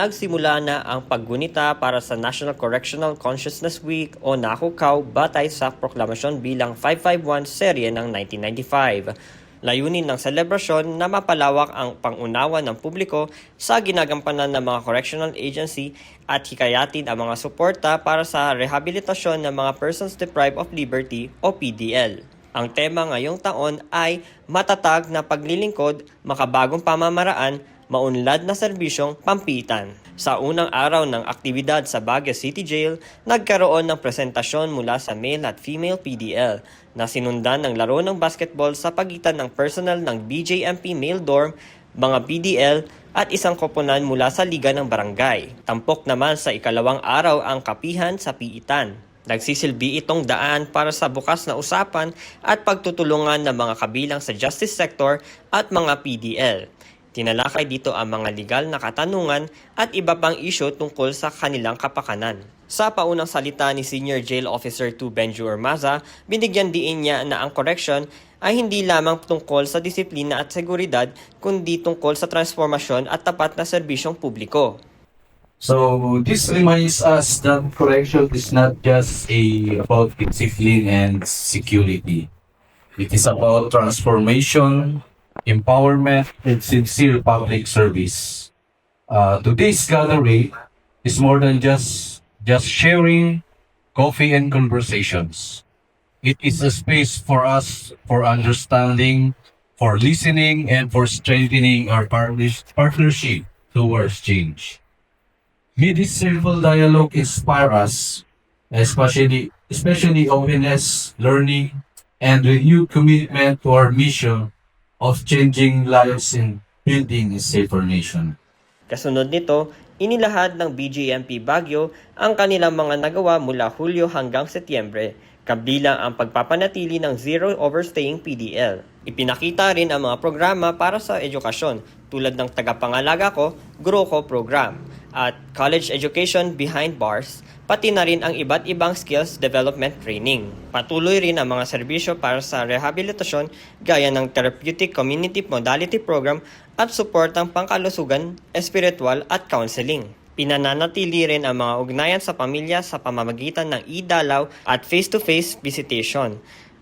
Nagsimula na ang paggunita para sa National Correctional Consciousness Week o NACOCAW batay sa proklamasyon bilang 551 serye ng 1995. Layunin ng selebrasyon na mapalawak ang pangunawa ng publiko sa ginagampanan ng mga correctional agency at hikayatin ang mga suporta para sa rehabilitasyon ng mga persons deprived of liberty o PDL. Ang tema ngayong taon ay matatag na paglilingkod, makabagong pamamaraan, maunlad na serbisyong pampitan. Sa unang araw ng aktibidad sa Baguio City Jail, nagkaroon ng presentasyon mula sa male at female PDL na sinundan ng laro ng basketball sa pagitan ng personal ng BJMP male dorm, mga PDL at isang koponan mula sa Liga ng Barangay. Tampok naman sa ikalawang araw ang kapihan sa piitan. Nagsisilbi itong daan para sa bukas na usapan at pagtutulungan ng mga kabilang sa justice sector at mga PDL. Tinalakay dito ang mga legal na katanungan at iba pang isyo tungkol sa kanilang kapakanan. Sa paunang salita ni Senior Jail Officer 2 Benju Ormaza, binigyan diin niya na ang correction ay hindi lamang tungkol sa disiplina at seguridad, kundi tungkol sa transformasyon at tapat na serbisyong publiko. So this reminds us that correction is not just a about discipline and security. It is about transformation, empowerment, and sincere public service. Uh, today's gathering is more than just just sharing coffee and conversations. It is a space for us for understanding, for listening, and for strengthening our partners- partnership towards change. May this simple dialogue inspire us, especially especially openness, learning, and renewed commitment to our mission of changing lives and building a safer nation. Kasunod nito, inilahad ng BGMP Baguio ang kanilang mga nagawa mula Hulyo hanggang Setyembre, kabilang ang pagpapanatili ng Zero Overstaying PDL. Ipinakita rin ang mga programa para sa edukasyon tulad ng Tagapangalaga Ko, Guro Ko program at College Education Behind Bars, pati na rin ang iba't ibang skills development training. Patuloy rin ang mga serbisyo para sa rehabilitasyon gaya ng Therapeutic Community Modality Program at suportang pangkalusugan, espiritual at counseling. Pinananatili rin ang mga ugnayan sa pamilya sa pamamagitan ng e-dalaw at face-to-face visitation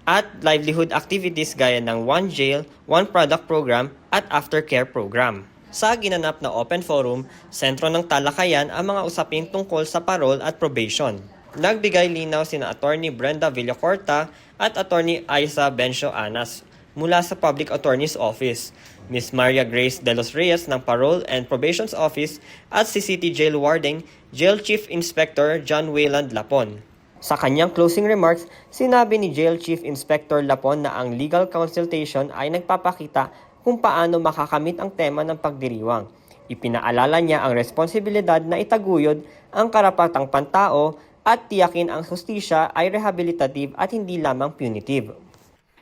at livelihood activities gaya ng One Jail, One Product Program at Aftercare Program. Sa ginanap na open forum, sentro ng talakayan ang mga usapin tungkol sa parole at probation. Nagbigay linaw sina Attorney Brenda Villacorta at Attorney Aiza Bencio Anas mula sa Public Attorney's Office, Miss Maria Grace De Los Reyes ng Parole and Probation's Office at si City Jail Warden, Jail Chief Inspector John Wayland Lapon. Sa kanyang closing remarks, sinabi ni Jail Chief Inspector Lapon na ang legal consultation ay nagpapakita kung paano makakamit ang tema ng pagdiriwang. Ipinaalala niya ang responsibilidad na itaguyod ang karapatang pantao at tiyakin ang hustisya ay rehabilitative at hindi lamang punitive.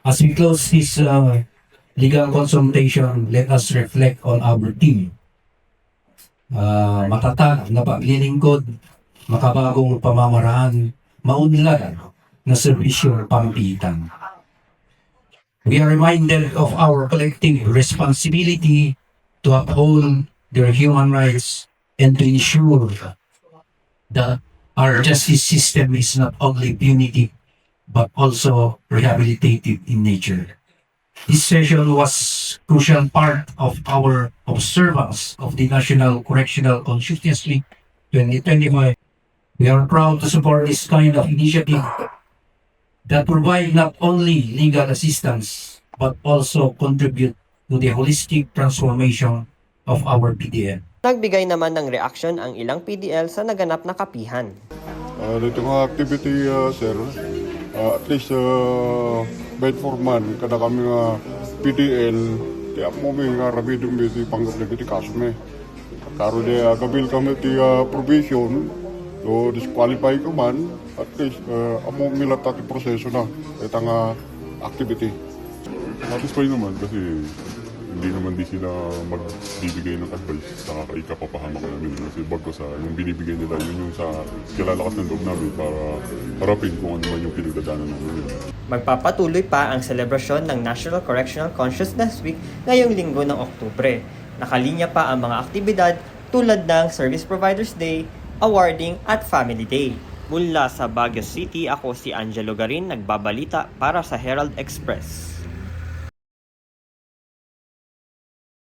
As we close this uh, legal consultation, let us reflect on our team. Uh, matatag na paglilingkod, makabagong pamamaraan, maunlad na serbisyo pampitan. We are reminded of our collective responsibility to uphold their human rights and to ensure that our justice system is not only punitive but also rehabilitative in nature. This session was a crucial part of our observance of the National Correctional Consciousness Week 2025. We are proud to support this kind of initiative that provide not only legal assistance but also contribute to the holistic transformation of our PDN. Nagbigay naman ng reaksyon ang ilang PDL sa naganap na kapihan. Uh, dito nga activity, uh, sir, uh, at least uh, by for man, kada kami nga PDL, di mo may nga rabidong may di panggap na kaso may. Karo di uh, kabil kami ti uh, provision, so disqualify ko man, at least uh, amo milat ti proseso na, ito nga activity. Satisfy naman kasi hindi naman di sila magbibigay ng advice sa ikapapahamak namin kasi bago sa yung binibigay nila yun yung sa kilalakas ng loob namin para harapin kung ano man yung pinagdadaanan namin. Magpapatuloy pa ang selebrasyon ng National Correctional Consciousness Week ngayong linggo ng Oktubre. Nakalinya pa ang mga aktibidad tulad ng Service Providers Day, Awarding at Family Day. Mula sa Baguio City, ako si Angelo Garin, nagbabalita para sa Herald Express.